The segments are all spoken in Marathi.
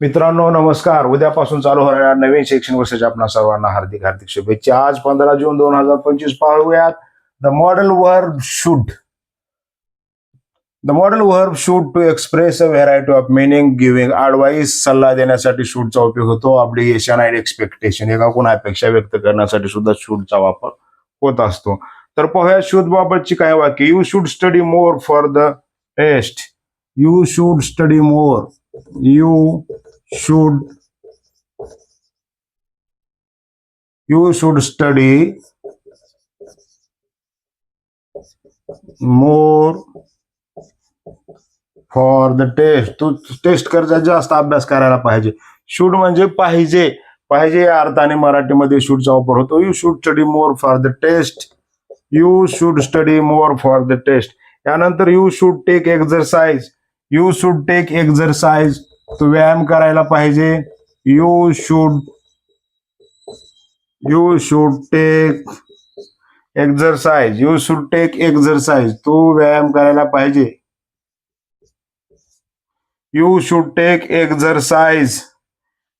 मित्रांनो नमस्कार. उद्यापासून चालू होणाऱ्या नवीन शैक्षणिक वर्षाच्या आपणा सर्वांना हार्दिक हार्दिक शुभेच्छा. आज पंधरा जून दोन हजार पंचवीस पाहूयात. The modal verb should the modal verb should to express a variety of meaning giving advice सल्ला देण्यासाठी शूडचा उपयोग होतो. ऑब्लिगेशन अँड एक्सपेक्टेशन एका कोण अपेक्षा व्यक्त करण्यासाठी सुद्धा शूडचा वापर होत असतो. तर पाहूया शूट बाबतची काय वाक्य? You should study more for the test you should study more you should you should study more for the test Tu test करता जास्त अभ्यास करायला पाहिजे. शूड म्हणजे पाहिजे. पाहिजे या अर्थाने मराठीमध्ये शूडचा वापर होतो. You should study more for the test you should study more for the test यानंतर you should take exercise you should take exercise तो व्यायाम करायला पाहिजे. You should you should take exercise you should take exercise तू व्यायाम करायला पाहिजे. You should take exercise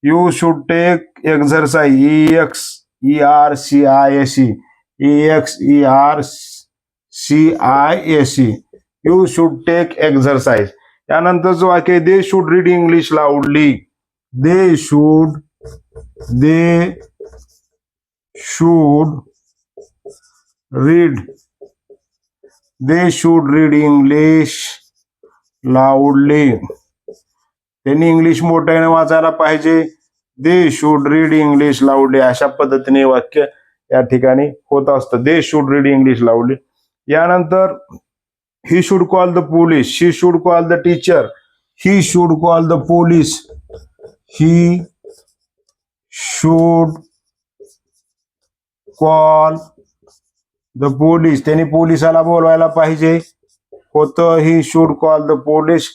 you should take exercise E X E R C I S E X E R C I S E you should take exercise त्यानंतर वाक्य आहे they should read English loudly they should they should read they should read English loudly त्यांनी इंग्लिश मोठ्याने वाचायला पाहिजे. They should read English loudly अशा पद्धतीने वाक्य या ठिकाणी होत असतं. They should read English loudly यानंतर he should call the police she should call the teacher he should call the police he should call the police त्यांनी पोलिसाला बोलवायला पाहिजे होतं he should call the police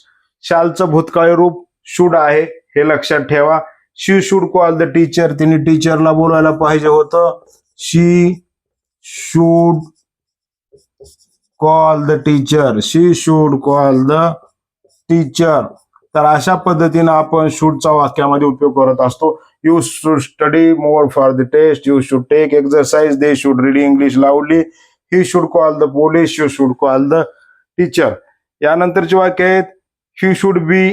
शालचं भूतकाळी रूप शूड आहे हे लक्षात ठेवा she should call the teacher तिने टीचरला बोलायला पाहिजे होतं she should call the teacher she should call the teacher तर अशा पद्धतीनं आपण शूटचा वाक्यामध्ये उपयोग करत असतो. You should study more for the test you should take exercise they should read English लावली he should call the police you should call the teacher यानंतरचे वाक्य आहेत he should be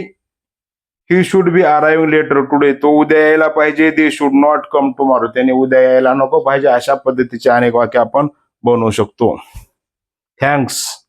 he should be arriving later today तो उद्या यायला पाहिजे. They should not come tomorrow त्याने उद्या यायला नको पाहिजे. अशा पद्धतीचे अनेक वाक्य आपण बनवू शकतो. Thanks.